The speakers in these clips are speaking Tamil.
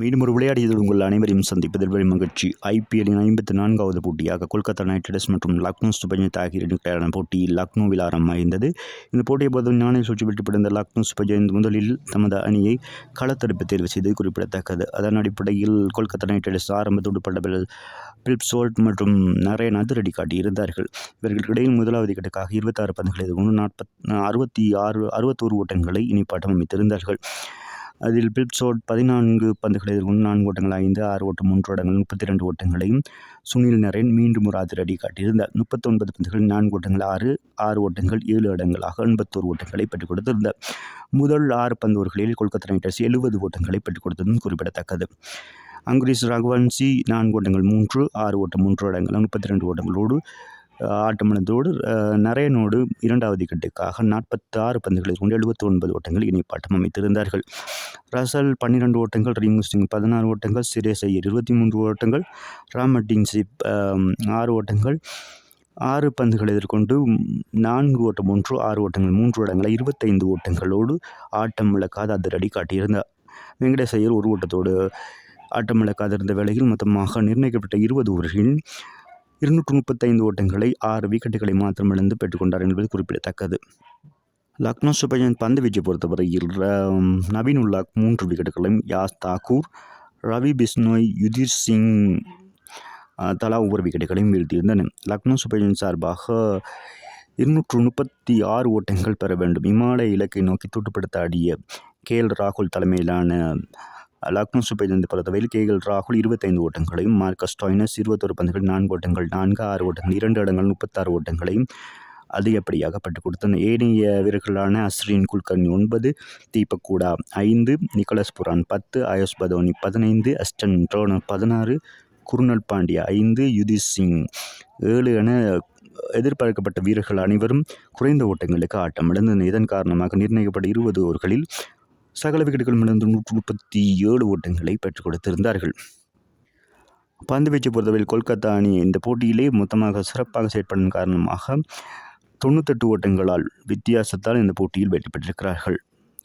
மீண்டும் ஒரு விளையாடியது உங்கள் அனைவரையும் சந்திப்பதில் வெறும் மகிழ்ச்சி. ஐபிஎல்லின் ஐம்பத்தி நான்காவது போட்டியாக கொல்கத்தா நைட் ரைடர்ஸ் மற்றும் லக்னோ சூப்பர் ஜெயின்ஸ் ஆகிய போட்டி லக்னோவில் ஆரம்பமாயிருந்தது இந்த போட்டியை போது நாணய சூழ்ச்சி வெற்றி பெற்றிருந்த லக்னோ சூப்பர் முதலில் தமது அணியை களத்தடுப்பு தேர்வு செய்தது குறிப்பிடத்தக்கது. அதன் அடிப்படையில் கொல்கத்தா நைட் ரைடர்ஸ் ஆரம்பத்தோடு பட்ட பிலிப் சோல்ட் மற்றும் நிறைய அதிரடி காட்டியிருந்தார்கள். இவர்களுக்கிடையில் முதலாவது கட்டுக்காக இருபத்தாறு பந்துகளை கொண்டு நாற்பத் அறுபத்தி ஆறு அறுபத்தோரு ஓட்டங்களை இனிப்பாட்டம் அமைத்திருந்தார்கள். அதில் பில்ப்ஸோட் பதினான்கு பந்துகளை எதிர்கொண்டு நான்கு ஓட்டங்கள் ஐந்து ஆறு ஓட்டம் மூன்று ஓட்டங்கள் முப்பத்தி ரெண்டு ஓட்டங்களையும் சுனில் நரேன் மீண்டும் ஒரு அதிரடி காட்டியிருந்தார். முப்பத்தொன்பது பந்துகளில் நான்கு ஓட்டங்கள் ஆறு ஆறு ஓட்டங்கள் ஏழு இடங்களாக எண்பத்தோரு ஓட்டங்களை பெற்றுக் கொடுத்திருந்தார். முதல் ஆறு பந்தோர்களில் கொல்கத்தா நைட் ரைடர்ஸ் எழுபது ஓட்டங்களை பெற்றுக் கொடுத்ததும் குறிப்பிடத்தக்கது. அங்குரீஸ் ரகுவன்சி நான்கு ஓட்டங்கள் மூன்று ஆறு ஓட்டம் மூன்று இடங்கள் முப்பத்தி ரெண்டு ஓட்டங்களோடு ஆட்டமிழந்தோடு நரேனோடு இரண்டாவது கட்டுக்காக நாற்பத்தாறு பந்துகளில் கொண்டு எழுபத்தி ஒன்பது ஓட்டங்கள் இணைப்பாட்டம் அமைத்திருந்தார்கள். ரசல் பன்னிரெண்டு ஓட்டங்கள் ரிங்கு சிங் பதினாறு ஓட்டங்கள் சிரேஸ் ஐயர் இருபத்தி மூன்று ஓட்டங்கள் ராமட்டிங் சிப் ஆறு ஓட்டங்கள் ஆறு பந்துகள் எதிர்கொண்டு நான்கு ஓட்டம் ஒன்று ஆறு ஓட்டங்கள் மூன்று ஓட்டங்களை இருபத்தைந்து ஓட்டங்களோடு ஆட்டம் விளக்காத அதிரடி காட்டியிருந்தார் வெங்கடேஷ் ஐயர் ஒரு ஓட்டத்தோடு ஆட்டம் இருந்த வேளையில் மொத்தமாக நிர்ணயிக்கப்பட்ட இருபது ஓவர்களில் இருநூற்று முப்பத்தைந்து ஓட்டங்களை ஆறு விக்கெட்டுகளை மாத்திரம் இழந்து பெற்றுக்கொண்டார் என்பது குறிப்பிடத்தக்கது. லக்னோ சூப்பர் ஜெயின் பந்து வீச்சை பொறுத்தவரையில் நவீன் உல்லாக் மூன்று விக்கெட்டுகளையும் யாஸ் தாக்கூர் ரவி பிஸ்னோய் யுதிர் சிங் தலா ஒவ்வொரு விக்கெட்டுகளையும் வீழ்த்தியிருந்தன. லக்னோ சூப்பர் ஜெயின் சார்பாக இருநூற்று முப்பத்தி ஆறு ஓட்டங்கள் பெற வேண்டும். இமாலய இலக்கை நோக்கி தூட்டுப்படுத்த ஆடிய கே எல் ராகுல் தலைமையிலான லக்னோ சூப்பர் ஜெயின்ஸ் பொறுத்தவரையில் கே எல் ராகுல் இருபத்தைந்து ஓட்டங்களையும் மார்க்கஸ் டாய்னஸ் இருபத்தொரு பந்துகள் நான்கு ஓட்டங்கள் நான்கு ஆறு ஓட்டங்கள் இரண்டு இடங்கள் முப்பத்தாறு ஓட்டங்களையும் அதிகப்படியாக பட்டுக் கொடுத்தன. ஏனைய வீரர்களான அஸ்ரின் குல்கர்னி ஒன்பது தீபக் கூடா ஐந்து நிக்கோலஸ் புரான் பத்து ஆயுஷ் பதோனி பதினைந்து அஸ்டன் ட்ரோனர் பதினாறு குருநல் பாண்டியா ஐந்து யுதிஷ் சிங் ஏழு என எதிர்பார்க்கப்பட்ட வீரர்கள் அனைவரும் குறைந்த ஓட்டங்களுக்கு ஆட்டம் இதன் காரணமாக நிர்ணயிக்கப்பட்ட இருபது ஓவர்களில் சகல விக்கெட்டுகளும் நூற்று முப்பத்தி ஏழு ஓட்டங்களை பெற்றுக் கொடுத்திருந்தார்கள். பந்து வீச்சு பொறுத்தவரையில் கொல்கத்தா அணி இந்த போட்டியிலே மொத்தமாக சிறப்பாக செயற்படும் காரணமாக தொண்ணூத்தெட்டு ஓட்டங்களால் வித்தியாசத்தால் இந்த போட்டியில் வெற்றி பெற்றிருக்கிறார்கள்.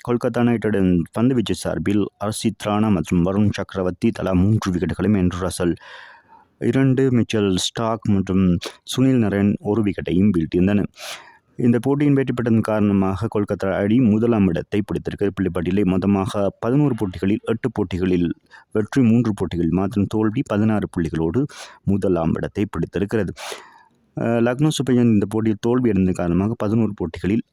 கொல்கத்தா நைட் பந்துவீச்சு பந்து வீச்சு சார்பில் அர்ஷித் ராணா மற்றும் வருண் சக்கரவர்த்தி தலா மூன்று விக்கெட்டுகளையும் என்று ரசல் இரண்டு மிச்சல் ஸ்டாக் மற்றும் சுனில் நரேன் ஒரு விக்கெட்டையும் வீழ்த்தியிருந்தனர். இந்த போட்டியின் வெற்றி பெற்றதன் காரணமாக கொல்கத்தா அணி முதலாம் இடத்தை பிடித்திருக்கிறது புள்ளிப்பட்டியலை மொத்தமாக பதினோரு போட்டிகளில் எட்டு போட்டிகளில் வெற்றி மூன்று போட்டிகளில் மாத்திரம் தோல்வி பதினாறு புள்ளிகளோடு முதலாம் இடத்தை பிடித்திருக்கிறது. லக்னோ சூப்பர் இந்த போட்டியில் தோல்வி அடைந்த காரணமாக பதினோரு போட்டிகளில்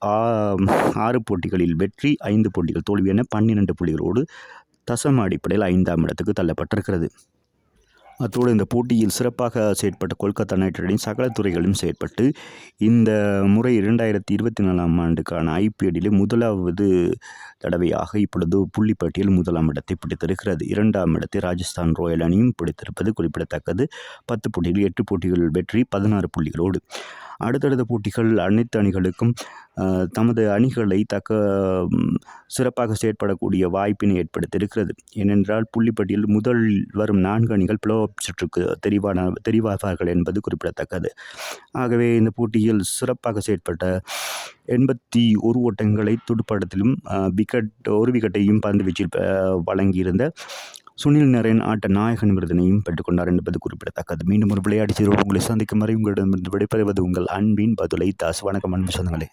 ஆறு போட்டிகளில் வெற்றி ஐந்து போட்டிகள் தோல்வி என பன்னிரெண்டு புள்ளிகளோடு தசம அடிப்படையில் ஐந்தாம் இடத்துக்கு தள்ளப்பட்டிருக்கிறது. அத்தோடு இந்த போட்டியில் சிறப்பாக செயற்பட்ட கொல்கத்தா நைட் ரைடர்ஸ் சகல துறைகளிலும் செயற்பட்டு இந்த முறை இரண்டாயிரத்தி இருபத்தி நாலாம் ஆண்டுக்கான ஐபிஎல்லில் முதலாவது தடவையாக இப்பொழுது புள்ளிப்பட்டியல் முதலாம் இடத்தை பிடித்திருக்கிறது. இரண்டாம் இடத்தை ராஜஸ்தான் ராயல் அணியும் பிடித்திருப்பது குறிப்பிடத்தக்கது. பத்து போட்டிகள் எட்டு போட்டிகள் வெற்றி பதினாறு புள்ளிகளோடு. அடுத்தடுத்த போட்டிகள் அனைத்து அணிகளுக்கும் தமது அணிகளை தக்க சிறப்பாக செயற்படக்கூடிய வாய்ப்பினை ஏற்படுத்தியிருக்கிறது. ஏனென்றால் புள்ளிப்பட்டியில் முதல் வரும் நான்கு அணிகள் பிளோ சுற்றுக்கு தெரிவான தெரிவாவார்கள் என்பது குறிப்பிடத்தக்கது. ஆகவே இந்த போட்டியில் சிறப்பாக செயற்பட்ட எண்பத்தி ஒரு ஓட்டங்களை துடுப்பாட்டத்திலும் விக்கெட் ஒரு விக்கெட்டையும் பந்து வீச்சில் வழங்கியிருந்த சுனில் நரேன் ஆட்ட நாயகன் விருதினையும் பெற்றுக்கொண்டார் என்பது குறிப்பிடத்தக்கது. மீண்டும் ஒரு விளையாடி செய்வோம் உங்களை சந்திக்கும் வரை உங்களிடமிருந்து விடைபெறுவது உங்கள் அன்பின் பதுலை தாஸ். வணக்கம் அன்பு சொந்தங்களே.